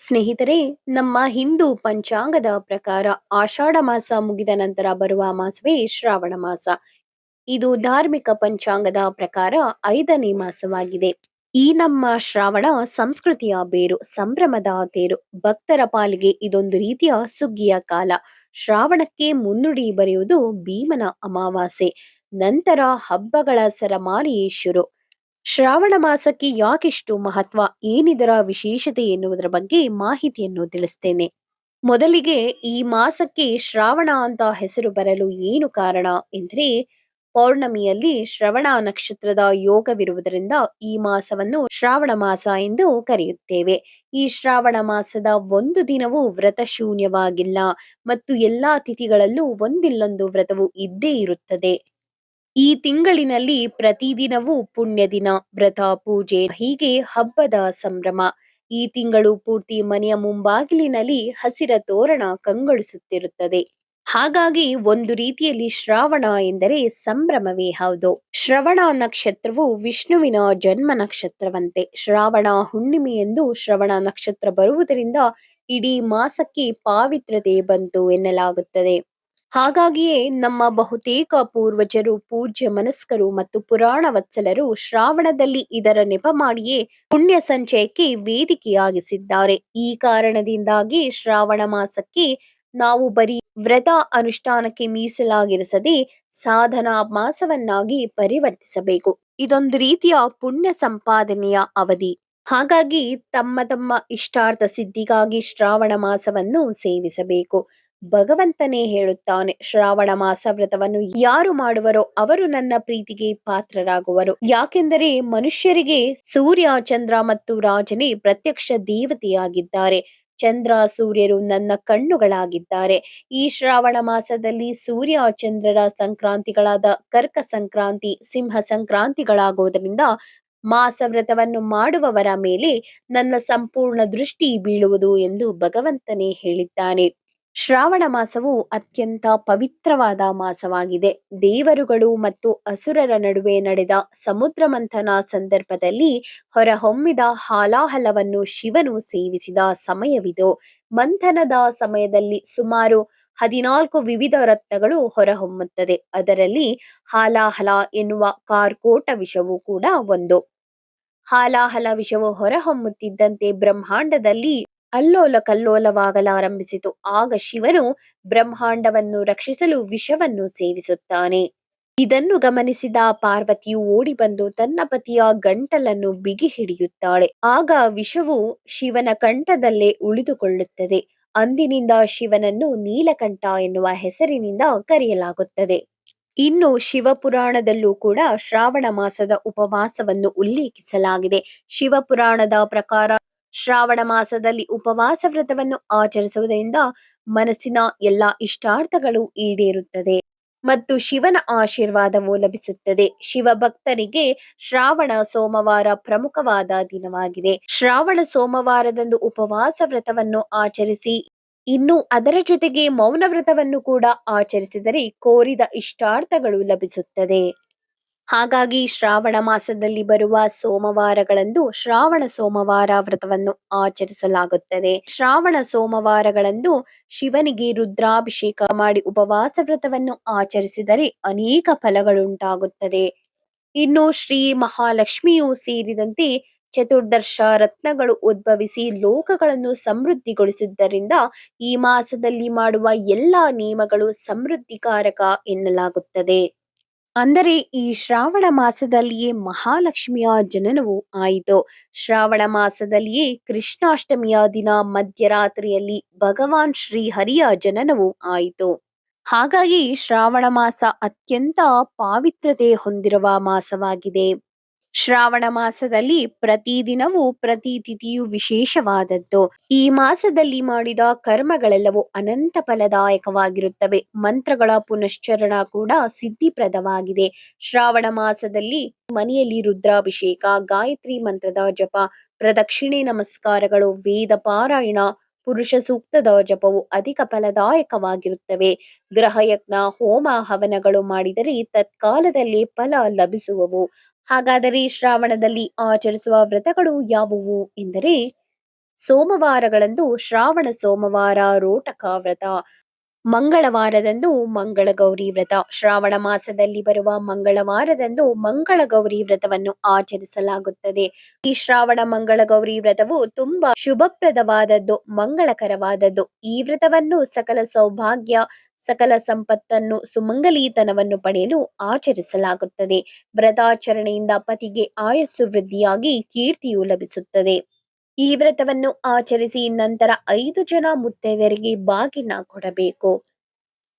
ಸ್ನೇಹಿತರೆ, ನಮ್ಮ ಹಿಂದೂ ಪಂಚಾಂಗದ ಪ್ರಕಾರ ಆಷಾಢ ಮಾಸ ಮುಗಿದ ನಂತರ ಬರುವ ಮಾಸವೇ ಶ್ರಾವಣ ಮಾಸ. ಇದು ಧಾರ್ಮಿಕ ಪಂಚಾಂಗದ ಪ್ರಕಾರ ಐದನೇ ಮಾಸವಾಗಿದೆ. ಈ ನಮ್ಮ ಶ್ರಾವಣ ಸಂಸ್ಕೃತಿಯ ಬೇರು, ಸಂಭ್ರಮದ ತೇರು. ಭಕ್ತರ ಪಾಲಿಗೆ ಇದೊಂದು ರೀತಿಯ ಸುಗ್ಗಿಯ ಕಾಲ. ಶ್ರಾವಣಕ್ಕೆ ಮುನ್ನುಡಿ ಬರೆಯುವುದು ಭೀಮನ ಅಮಾವಾಸ್ಯೆ. ನಂತರ ಹಬ್ಬಗಳ ಸರಮಾಲೆಯೇ ಶುರು. ಶ್ರಾವಣ ಮಾಸಕ್ಕೆ ಯಾಕಿಷ್ಟು ಮಹತ್ವ? ಏನಿದರ ವಿಶೇಷತೆ ಎನ್ನುವುದರ ಬಗ್ಗೆ ಮಾಹಿತಿಯನ್ನು ತಿಳಿಸ್ತೇನೆ. ಮೊದಲಿಗೆ ಈ ಮಾಸಕ್ಕೆ ಶ್ರಾವಣ ಅಂತ ಹೆಸರು ಬರಲು ಏನು ಕಾರಣ? ಎಂದರೆ, ಪೌರ್ಣಮಿಯಲ್ಲಿ ಶ್ರವಣ ನಕ್ಷತ್ರದ ಯೋಗವಿರುವುದರಿಂದ ಈ ಮಾಸವನ್ನು ಶ್ರಾವಣ ಮಾಸ ಎಂದು ಕರೆಯುತ್ತೇವೆ. ಈ ಶ್ರಾವಣ ಮಾಸದ ಒಂದು ದಿನವೂ ವ್ರತ ಶೂನ್ಯವಾಗಿಲ್ಲ ಮತ್ತು ಎಲ್ಲಾ ತಿಥಿಗಳಲ್ಲೂ ಒಂದಿಲ್ಲೊಂದು ವ್ರತವು ಇದ್ದೇ ಇರುತ್ತದೆ. ಈ ತಿಂಗಳಿನಲ್ಲಿ ಪ್ರತಿದಿನವೂ ಪುಣ್ಯ ದಿನ ವ್ರತ, ಪೂಜೆ, ಹೀಗೆ ಹಬ್ಬದ ಸಂಭ್ರಮ. ಈ ತಿಂಗಳು ಪೂರ್ತಿ ಮನೆಯ ಮುಂಬಾಗಿಲಿನಲ್ಲಿ ಹಸಿರ ತೋರಣ ಕಂಗೊಳಿಸುತ್ತಿರುತ್ತದೆ. ಹಾಗಾಗಿ ಒಂದು ರೀತಿಯಲ್ಲಿ ಶ್ರಾವಣ ಎಂದರೆ ಸಂಭ್ರಮವೇ ಹೌದು. ಶ್ರವಣ ನಕ್ಷತ್ರವು ವಿಷ್ಣುವಿನ ಜನ್ಮ ನಕ್ಷತ್ರವಂತೆ. ಶ್ರಾವಣ ಹುಣ್ಣಿಮೆ ಎಂದು ಶ್ರವಣ ನಕ್ಷತ್ರ ಬರುವುದರಿಂದ ಇಡೀ ಮಾಸಕ್ಕೆ ಪಾವಿತ್ರತೆ ಬಂತು ಎನ್ನಲಾಗುತ್ತದೆ. ಹಾಗಾಗಿಯೇ ನಮ್ಮ ಬಹುತೇಕ ಪೂರ್ವಜರು, ಪೂಜ್ಯ ಮನಸ್ಕರು ಮತ್ತು ಪುರಾಣ ವತ್ಸಲರು ಶ್ರಾವಣದಲ್ಲಿ ಇದರ ನೆಪ ಮಾಡಿಯೇ ಪುಣ್ಯ ಸಂಚಯಕ್ಕೆ ವೇದಿಕೆಯಾಗಿಸಿದ್ದಾರೆ. ಈ ಕಾರಣದಿಂದಾಗಿ ಶ್ರಾವಣ ಮಾಸಕ್ಕೆ ನಾವು ಬರೀ ವ್ರತ ಅನುಷ್ಠಾನಕ್ಕೆ ಮೀಸಲಾಗಿರಿಸದೆ ಸಾಧನಾ ಮಾಸವನ್ನಾಗಿ ಪರಿವರ್ತಿಸಬೇಕು. ಇದೊಂದು ರೀತಿಯ ಪುಣ್ಯ ಸಂಪಾದನೆಯ ಅವಧಿ. ಹಾಗಾಗಿ ತಮ್ಮ ತಮ್ಮ ಇಷ್ಟಾರ್ಥ ಸಿದ್ಧಿಗಾಗಿ ಶ್ರಾವಣ ಮಾಸವನ್ನು ಸೇವಿಸಬೇಕು. ಭಗವಂತನೇ ಹೇಳುತ್ತಾನೆ, ಶ್ರಾವಣ ಮಾಸ ವ್ರತವನ್ನು ಯಾರು ಮಾಡುವರೋ ಅವರು ನನ್ನ ಪ್ರೀತಿಗೆ ಪಾತ್ರರಾಗುವರು. ಯಾಕೆಂದರೆ ಮನುಷ್ಯರಿಗೆ ಸೂರ್ಯ, ಚಂದ್ರ ಮತ್ತು ರಾಜನೇ ಪ್ರತ್ಯಕ್ಷ ದೇವತೆಯಾಗಿದ್ದಾರೆ. ಚಂದ್ರ ಸೂರ್ಯರು ನನ್ನ ಕಣ್ಣುಗಳಾಗಿದ್ದಾರೆ. ಈ ಶ್ರಾವಣ ಮಾಸದಲ್ಲಿ ಸೂರ್ಯ, ಚಂದ್ರರ ಸಂಕ್ರಾಂತಿಗಳಾದ ಕರ್ಕ ಸಂಕ್ರಾಂತಿ ಸಿಂಹ ಸಂಕ್ರಾಂತಿಗಳಾಗುವುದರಿಂದ ಮಾಸ ವ್ರತವನ್ನು ಮಾಡುವವರ ಮೇಲೆ ನನ್ನ ಸಂಪೂರ್ಣ ದೃಷ್ಟಿ ಬೀಳುವುದು ಎಂದು ಭಗವಂತನೇ ಹೇಳಿದ್ದಾನೆ. ಶ್ರಾವಣ ಮಾಸವು ಅತ್ಯಂತ ಪವಿತ್ರವಾದ ಮಾಸವಾಗಿದೆ. ದೇವರುಗಳು ಮತ್ತು ಅಸುರರ ನಡುವೆ ನಡೆದ ಸಮುದ್ರ ಮಂಥನ ಸಂದರ್ಭದಲ್ಲಿ ಹೊರಹೊಮ್ಮಿದ ಹಾಲಾಹಲವನ್ನು ಶಿವನು ಸೇವಿಸಿದ ಸಮಯವಿದು. ಮಂಥನದ ಸಮಯದಲ್ಲಿ ಸುಮಾರು ಹದಿನಾಲ್ಕು ವಿವಿಧ ರತ್ನಗಳು ಹೊರಹೊಮ್ಮುತ್ತದೆ. ಅದರಲ್ಲಿ ಹಾಲಾಹಲ ಎನ್ನುವ ಕಾರ್ಕೋಟ ವಿಷವು ಕೂಡ ಒಂದು. ಹಾಲಾಹಲ ವಿಷವು ಹೊರಹೊಮ್ಮುತ್ತಿದ್ದಂತೆ ಬ್ರಹ್ಮಾಂಡದಲ್ಲಿ ಅಲ್ಲೋಲ ಕಲ್ಲೋಲವಾಗಲಾರಂಭಿಸಿತು ಆಗ ಶಿವನು ಬ್ರಹ್ಮಾಂಡವನ್ನು ರಕ್ಷಿಸಲು ವಿಷವನ್ನು ಸೇವಿಸುತ್ತಾನೆ. ಇದನ್ನು ಗಮನಿಸಿದ ಪಾರ್ವತಿಯು ಓಡಿ ಬಂದು ತನ್ನ ಪತಿಯ ಗಂಟಲನ್ನು ಬಿಗಿ ಹಿಡಿಯುತ್ತಾಳೆ ಆಗ ವಿಷವು ಶಿವನ ಕಂಠದಲ್ಲೇ ಉಳಿದುಕೊಳ್ಳುತ್ತದೆ. ಅಂದಿನಿಂದ ಶಿವನನ್ನು ನೀಲಕಂಠ ಎನ್ನುವ ಹೆಸರಿನಿಂದ ಕರೆಯಲಾಗುತ್ತದೆ. ಇನ್ನು ಶಿವಪುರಾಣದಲ್ಲೂ ಕೂಡ ಶ್ರಾವಣ ಮಾಸದ ಉಪವಾಸವನ್ನು ಉಲ್ಲೇಖಿಸಲಾಗಿದೆ. ಶಿವಪುರಾಣದ ಪ್ರಕಾರ ಶ್ರಾವಣ ಮಾಸದಲ್ಲಿ ಉಪವಾಸ ವ್ರತವನ್ನು ಆಚರಿಸುವುದರಿಂದ ಮನಸ್ಸಿನ ಎಲ್ಲ ಇಷ್ಟಾರ್ಥಗಳು ಈಡೇರುತ್ತದೆ ಮತ್ತು ಶಿವನ ಆಶೀರ್ವಾದವು ಲಭಿಸುತ್ತದೆ. ಶಿವ ಭಕ್ತರಿಗೆ ಶ್ರಾವಣ ಸೋಮವಾರ ಪ್ರಮುಖವಾದ ದಿನವಾಗಿದೆ. ಶ್ರಾವಣ ಸೋಮವಾರದಂದು ಉಪವಾಸ ವ್ರತವನ್ನು ಆಚರಿಸಿ, ಇನ್ನು ಅದರ ಜೊತೆಗೆ ಮೌನ ವ್ರತವನ್ನು ಕೂಡ ಆಚರಿಸಿದರೆ ಕೋರಿದ ಇಷ್ಟಾರ್ಥಗಳು ಲಭಿಸುತ್ತದೆ. ಹಾಗಾಗಿ ಶ್ರಾವಣ ಮಾಸದಲ್ಲಿ ಬರುವ ಸೋಮವಾರಗಳಂದು ಶ್ರಾವಣ ಸೋಮವಾರ ವ್ರತವನ್ನು ಆಚರಿಸಲಾಗುತ್ತದೆ. ಶ್ರಾವಣ ಸೋಮವಾರಗಳಂದು ಶಿವನಿಗೆ ರುದ್ರಾಭಿಷೇಕ ಮಾಡಿ ಉಪವಾಸ ವ್ರತವನ್ನು ಆಚರಿಸಿದರೆ ಅನೇಕ ಫಲಗಳುಂಟಾಗುತ್ತದೆ. ಇನ್ನು ಶ್ರೀ ಮಹಾಲಕ್ಷ್ಮಿಯು ಸೇರಿದಂತೆ ಚತುರ್ದರ್ಶ ರತ್ನಗಳು ಉದ್ಭವಿಸಿ ಲೋಕಗಳನ್ನು ಸಮೃದ್ಧಿಗೊಳಿಸಿದ್ದರಿಂದ ಈ ಮಾಸದಲ್ಲಿ ಮಾಡುವ ಎಲ್ಲಾ ನಿಯಮಗಳು ಸಮೃದ್ಧಿಕಾರಕ ಎನ್ನಲಾಗುತ್ತದೆ. ಅಂದರೆ ಈ ಶ್ರಾವಣ ಮಾಸದಲ್ಲಿಯೇ ಮಹಾಲಕ್ಷ್ಮಿಯ ಜನನವು ಆಯಿತು. ಶ್ರಾವಣ ಮಾಸದಲ್ಲಿಯೇ ಕೃಷ್ಣಾಷ್ಟಮಿಯ ದಿನ ಮಧ್ಯರಾತ್ರಿಯಲ್ಲಿ ಭಗವಾನ್ ಶ್ರೀ ಹರಿಯ ಜನನವು ಆಯಿತು. ಹಾಗಾಗಿ ಶ್ರಾವಣ ಮಾಸ ಅತ್ಯಂತ ಪಾವಿತ್ರತೆ ಹೊಂದಿರುವ ಮಾಸವಾಗಿದೆ. ಶ್ರಾವಣ ಮಾಸದಲ್ಲಿ ಪ್ರತಿದಿನವೂ ಪ್ರತಿ ತಿಥಿಯು ವಿಶೇಷವಾದದ್ದು. ಈ ಮಾಸದಲ್ಲಿ ಮಾಡಿದ ಕರ್ಮಗಳೆಲ್ಲವೂ ಅನಂತ ಫಲದಾಯಕವಾಗಿರುತ್ತವೆ. ಮಂತ್ರಗಳ ಪುನಶ್ಚರಣ ಕೂಡ ಸಿದ್ಧಿಪ್ರದವಾಗಿದೆ. ಶ್ರಾವಣ ಮಾಸದಲ್ಲಿ ಮನೆಯಲ್ಲಿ ರುದ್ರಾಭಿಷೇಕ, ಗಾಯತ್ರಿ ಮಂತ್ರದ ಜಪ, ಪ್ರದಕ್ಷಿಣೆ ನಮಸ್ಕಾರಗಳು, ವೇದ ಪಾರಾಯಣ, ಪುರುಷ ಸೂಕ್ತದ ಜಪವು ಅಧಿಕ ಫಲದಾಯಕವಾಗಿರುತ್ತವೆ. ಗ್ರಹಯಜ್ಞ ಹೋಮ ಹವನಗಳು ಮಾಡಿದರೆ ತತ್ಕಾಲದಲ್ಲಿ ಫಲ ಲಭಿಸುವವು. ಹಾಗಾದರೆ ಶ್ರಾವಣದಲ್ಲಿ ಆಚರಿಸುವ ವ್ರತಗಳು ಯಾವುವು ಎಂದರೆ ಸೋಮವಾರಗಳಂದು ಶ್ರಾವಣ ಸೋಮವಾರ ರೋಟಕ ವ್ರತ, ಮಂಗಳವಾರದಂದು ಮಂಗಳಗೌರಿ ವ್ರತ, ಶ್ರಾವಣ ಮಾಸದಲ್ಲಿ ಬರುವ ಮಂಗಳವಾರದಂದು ಮಂಗಳಗೌರಿ ವ್ರತವನ್ನು ಆಚರಿಸಲಾಗುತ್ತದೆ. ಈ ಶ್ರಾವಣ ಮಂಗಳಗೌರಿ ವ್ರತವು ತುಂಬಾ ಶುಭಪ್ರದವಾದದ್ದು, ಮಂಗಳಕರವಾದದ್ದು. ಈ ವ್ರತವನ್ನು ಸಕಲ ಸೌಭಾಗ್ಯ ಸಕಲ ಸಂಪತ್ತನ್ನು ಸುಮಂಗಲೀತನವನ್ನು ಪಡೆಯಲು ಆಚರಿಸಲಾಗುತ್ತದೆ. ವ್ರತಾಚರಣೆಯಿಂದ ಪತಿಗೆ ಆಯಸ್ಸು ವೃದ್ಧಿಯಾಗಿ ಕೀರ್ತಿಯು ಲಭಿಸುತ್ತದೆ. ಈ ವ್ರತವನ್ನು ಆಚರಿಸಿ ನಂತರ ಐದು ಜನ ಮುತ್ತೈದೆಯರಿಗೆ ಬಾಗಿನ ಕೊಡಬೇಕು.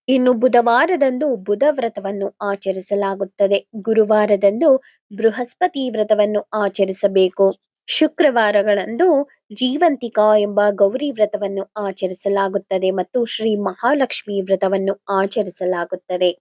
ಇನ್ನು ಬುಧವಾರದಂದು ಬುಧ ವ್ರತವನ್ನು ಆಚರಿಸಲಾಗುತ್ತದೆ. ಗುರುವಾರದಂದು ಬೃಹಸ್ಪತಿ ವ್ರತವನ್ನು ಆಚರಿಸಬೇಕು. ಶುಕ್ರವಾರಗಳಂದು ಜೀವಂತಿಕಾ ಎಂಬ ಗೌರಿ ವ್ರತವನ್ನು ಆಚರಿಸಲಾಗುತ್ತದೆ ಮತ್ತು ಶ್ರೀ ಮಹಾಲಕ್ಷ್ಮಿ ವ್ರತವನ್ನು ಆಚರಿಸಲಾಗುತ್ತದೆ.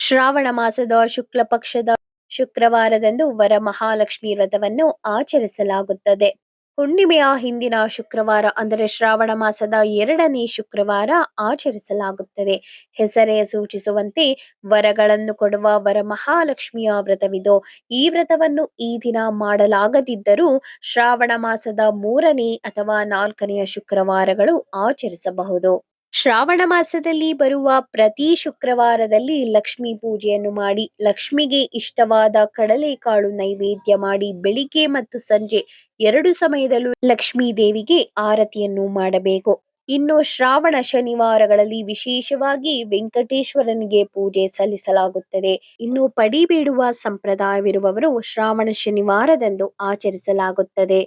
ಶ್ರಾವಣ ಮಾಸದ ಶುಕ್ಲ ಪಕ್ಷದ ಶುಕ್ರವಾರದಂದು ವರ ಮಹಾಲಕ್ಷ್ಮಿ ವ್ರತವನ್ನು ಆಚರಿಸಲಾಗುತ್ತದೆ. ಹುಣ್ಣಿಮೆಯ ಹಿಂದಿನ ಶುಕ್ರವಾರ, ಅಂದರೆ ಶ್ರಾವಣ ಮಾಸದ ಎರಡನೇ ಶುಕ್ರವಾರ ಆಚರಿಸಲಾಗುತ್ತದೆ. ಹೆಸರೇ ಸೂಚಿಸುವಂತೆ, ವರಗಳನ್ನು ಕೊಡುವ ವರಮಹಾಲಕ್ಷ್ಮಿಯ ವ್ರತವಿದು. ಈ ವ್ರತವನ್ನು ಈ ದಿನ ಮಾಡಲಾಗದಿದ್ದರೂ ಶ್ರಾವಣ ಮಾಸದ ಮೂರನೇ ಅಥವಾ ನಾಲ್ಕನೆಯ ಶುಕ್ರವಾರಗಳು ಆಚರಿಸಬಹುದು. ಶ್ರಾವಣ ಮಾಸದಲ್ಲಿ ಬರುವ ಪ್ರತಿ ಶುಕ್ರವಾರದಲ್ಲಿ ಲಕ್ಷ್ಮಿ ಪೂಜೆಯನ್ನು ಮಾಡಿ, ಲಕ್ಷ್ಮಿಗೆ ಇಷ್ಟವಾದ ಕಡಲೆಕಾಳು ನೈವೇದ್ಯ ಮಾಡಿ, ಬೆಳಿಗ್ಗೆ ಮತ್ತು ಸಂಜೆ ಎರಡು ಸಮಯದಲ್ಲೂ ಲಕ್ಷ್ಮೀ ದೇವಿಗೆ ಆರತಿಯನ್ನು ಮಾಡಬೇಕು. ಇನ್ನು ಶ್ರಾವಣ ಶನಿವಾರಗಳಲ್ಲಿ ವಿಶೇಷವಾಗಿ ವೆಂಕಟೇಶ್ವರನಿಗೆ ಪೂಜೆ ಸಲ್ಲಿಸಲಾಗುತ್ತದೆ. ಇನ್ನು ಪಡಿ ಬೇಡುವ ಸಂಪ್ರದಾಯವಿರುವವರು ಶ್ರಾವಣ ಶನಿವಾರದಂದು ಆಚರಿಸಲಾಗುತ್ತದೆ.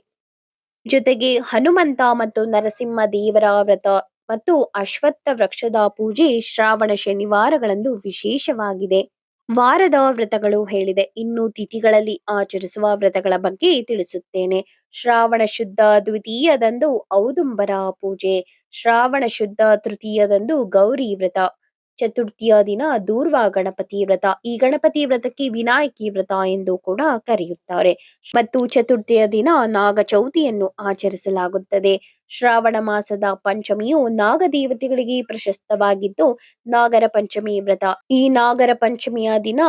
ಜೊತೆಗೆ ಹನುಮಂತ ಮತ್ತು ನರಸಿಂಹ ದೇವರ ವ್ರತ ಮತ್ತು ಅಶ್ವತ್ಥ ವೃಕ್ಷದ ಪೂಜೆ ಶ್ರಾವಣ ಶನಿವಾರಗಳಂದು ವಿಶೇಷವಾಗಿದೆ. ವಾರದ ವ್ರತಗಳು ಹೇಳಿದೆ. ಇನ್ನು ತಿಥಿಗಳಲ್ಲಿ ಆಚರಿಸುವ ವ್ರತಗಳ ಬಗ್ಗೆ ತಿಳಿಸುತ್ತೇನೆ. ಶ್ರಾವಣ ಶುದ್ಧ ದ್ವಿತೀಯದಂದು ಔದುಂಬರ ಪೂಜೆ. ಶ್ರಾವಣ ಶುದ್ಧ ತೃತೀಯದಂದು ಗೌರಿ ವ್ರತ. ಚತುರ್ಥಿಯ ದಿನ ದೂರ್ವ ಗಣಪತಿ ವ್ರತ. ಈ ಗಣಪತಿ ವ್ರತಕ್ಕೆ ವಿನಾಯಕಿ ವ್ರತ ಎಂದು ಕೂಡ ಕರೆಯುತ್ತಾರೆ. ಮತ್ತು ಚತುರ್ಥಿಯ ದಿನ ನಾಗ ಚೌತಿಯನ್ನು ಆಚರಿಸಲಾಗುತ್ತದೆ. ಶ್ರಾವಣ ಮಾಸದ ಪಂಚಮಿಯು ನಾಗ ದೇವತೆಗಳಿಗೆ ಪ್ರಶಸ್ತವಾಗಿದ್ದು, ನಾಗರ ಪಂಚಮಿ ವ್ರತ. ಈ ನಾಗರ ಪಂಚಮಿಯ ದಿನ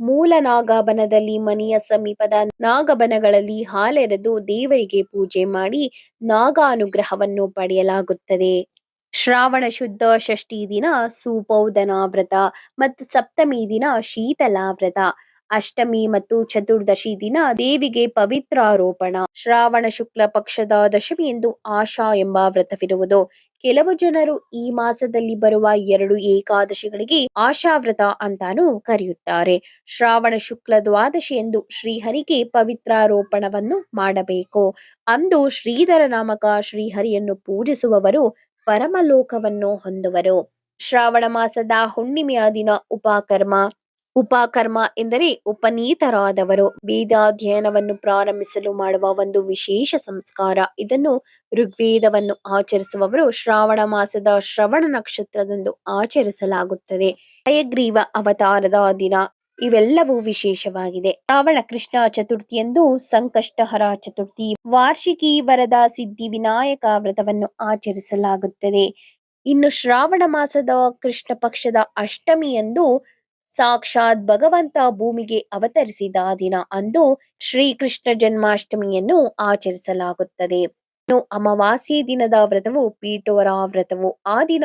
ಮೂಲ ನಾಗಬನದಲ್ಲಿ ಮನೆಯ ಸಮೀಪದ ನಾಗಬನಗಳಲ್ಲಿ ಹಾಲೆರೆದು ದೇವರಿಗೆ ಪೂಜೆ ಮಾಡಿ ನಾಗ ಅನುಗ್ರಹವನ್ನು ಪಡೆಯಲಾಗುತ್ತದೆ. ಶ್ರಾವಣ ಶುದ್ಧ ಷಷ್ಠಿ ದಿನ ಸೂಪೌದನ ವ್ರತ ಮತ್ತು ಸಪ್ತಮಿ ದಿನ ಶೀತಲ ವ್ರತ ಅಷ್ಟಮಿ ಮತ್ತು ಚತುರ್ದಶಿ ದಿನ ದೇವಿಗೆ ಪವಿತ್ರಾರೋಪಣ. ಶ್ರಾವಣ ಶುಕ್ಲ ಪಕ್ಷದ ದಶಮಿ ಎಂದು ಆಶಾ ಎಂಬ ವ್ರತವಿರುವುದು. ಕೆಲವು ಜನರು ಈ ಮಾಸದಲ್ಲಿ ಬರುವ ಎರಡು ಏಕಾದಶಿಗಳಿಗೆ ಆಶಾ ವ್ರತ ಅಂತಾನೂ ಕರೆಯುತ್ತಾರೆ. ಶ್ರಾವಣ ಶುಕ್ಲ ದ್ವಾದಶಿ ಎಂದು ಶ್ರೀಹರಿಗೆ ಪವಿತ್ರಾರೋಪಣವನ್ನು ಮಾಡಬೇಕು. ಅಂದು ಶ್ರೀಧರ ನಾಮಕ ಶ್ರೀಹರಿಯನ್ನು ಪೂಜಿಸುವವರು ಪರಮಲೋಕವನ್ನು ಹೊಂದುವರು. ಶ್ರಾವಣ ಮಾಸದ ಹುಣ್ಣಿಮೆಯ ದಿನ ಉಪಕರ್ಮ. ಉಪಕರ್ಮ ಎಂದರೆ ಉಪನೀತರಾದವರು. ವೇದಾಧ್ಯಯನವನ್ನು ಪ್ರಾರಂಭಿಸಲು ಮಾಡುವ ಒಂದು ವಿಶೇಷ ಸಂಸ್ಕಾರ. ಇದನ್ನು ಋಗ್ವೇದವನ್ನು ಆಚರಿಸುವವರು ಶ್ರಾವಣ ಮಾಸದ ಶ್ರವಣ ನಕ್ಷತ್ರದಂದು ಆಚರಿಸಲಾಗುತ್ತದೆ. ಹಯಗ್ರೀವ ಅವತಾರದ ದಿನ. ಇವೆಲ್ಲವೂ ವಿಶೇಷವಾಗಿದೆ. ರಾವಣ ಕೃಷ್ಣ ಚತುರ್ಥಿಯಂದು ಸಂಕಷ್ಟಹರ ಚತುರ್ಥಿ, ವಾರ್ಷಿಕಿ ವರದ ಸಿದ್ಧಿ ವಿನಾಯಕ ವ್ರತವನ್ನು ಆಚರಿಸಲಾಗುತ್ತದೆ. ಇನ್ನು ಶ್ರಾವಣ ಮಾಸದ ಕೃಷ್ಣ ಪಕ್ಷದ ಅಷ್ಟಮಿಯಂದು ಸಾಕ್ಷಾತ್ ಭಗವಂತ ಭೂಮಿಗೆ ಅವತರಿಸಿದ ದಿನ ಅಂದು ಶ್ರೀಕೃಷ್ಣ ಜನ್ಮಾಷ್ಟಮಿಯನ್ನು ಆಚರಿಸಲಾಗುತ್ತದೆ. ಇನ್ನು ಅಮಾವಾಸ್ಯೆ ದಿನದ ವ್ರತವು ಪೀಠೋರ ವ್ರತವು ಆ ದಿನ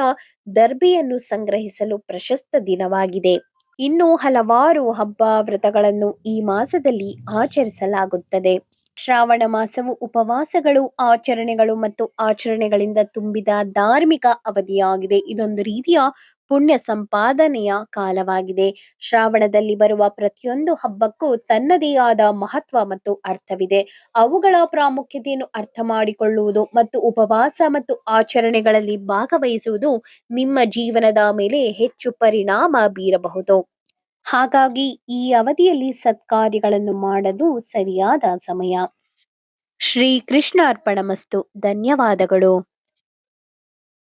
ದರ್ಬೆಯನ್ನು ಸಂಗ್ರಹಿಸಲು ಪ್ರಶಸ್ತ ದಿನವಾಗಿದೆ. ಇನ್ನು ಹಲವಾರು ಹಬ್ಬ ವ್ರತಗಳನ್ನು ಈ ಮಾಸದಲ್ಲಿ ಆಚರಿಸಲಾಗುತ್ತದೆ. ಶ್ರಾವಣ ಮಾಸವು ಉಪವಾಸಗಳು, ಆಚರಣೆಗಳು ಮತ್ತು ಆಚರಣೆಗಳಿಂದ ತುಂಬಿದ ಧಾರ್ಮಿಕ ಅವಧಿಯಾಗಿದೆ. ಇದೊಂದು ರೀತಿಯ ಪುಣ್ಯ ಸಂಪಾದನೆಯ ಕಾಲವಾಗಿದೆ. ಶ್ರಾವಣದಲ್ಲಿ ಬರುವ ಪ್ರತಿಯೊಂದು ಹಬ್ಬಕ್ಕೂ ತನ್ನದೇ ಆದ ಮಹತ್ವ ಮತ್ತು ಅರ್ಥವಿದೆ. ಅವುಗಳ ಪ್ರಾಮುಖ್ಯತೆಯನ್ನು ಅರ್ಥ ಮಾಡಿಕೊಳ್ಳುವುದು ಮತ್ತು ಉಪವಾಸ ಮತ್ತು ಆಚರಣೆಗಳಲ್ಲಿ ಭಾಗವಹಿಸುವುದು ನಿಮ್ಮ ಜೀವನದ ಮೇಲೆ ಹೆಚ್ಚು ಪರಿಣಾಮ ಬೀರಬಹುದು. ಹಾಗಾಗಿ ಈ ಅವಧಿಯಲ್ಲಿ ಸತ್ಕಾರ್ಯಗಳನ್ನು ಮಾಡಲು ಸರಿಯಾದ ಸಮಯ. ಶ್ರೀ ಕೃಷ್ಣಾರ್ಪಣ ಮಸ್ತು ಧನ್ಯವಾದಗಳು.